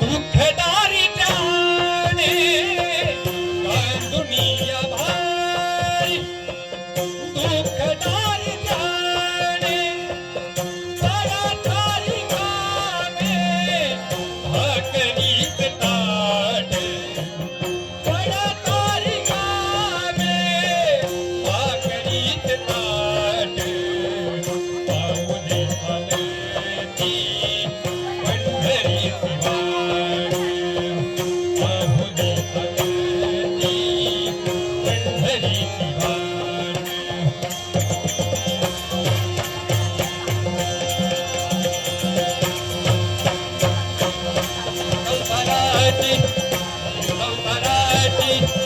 Look at that. Thank you.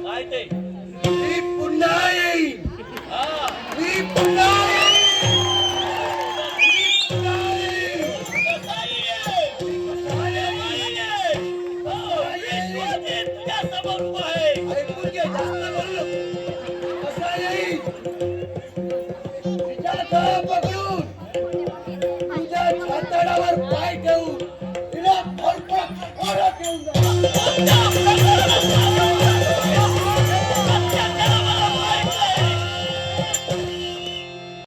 समोर उभा आहे कसा येईल तिच्या तळ पकडून तुझ्या हाताळावर पाय ठेवून तिला घेऊन जा.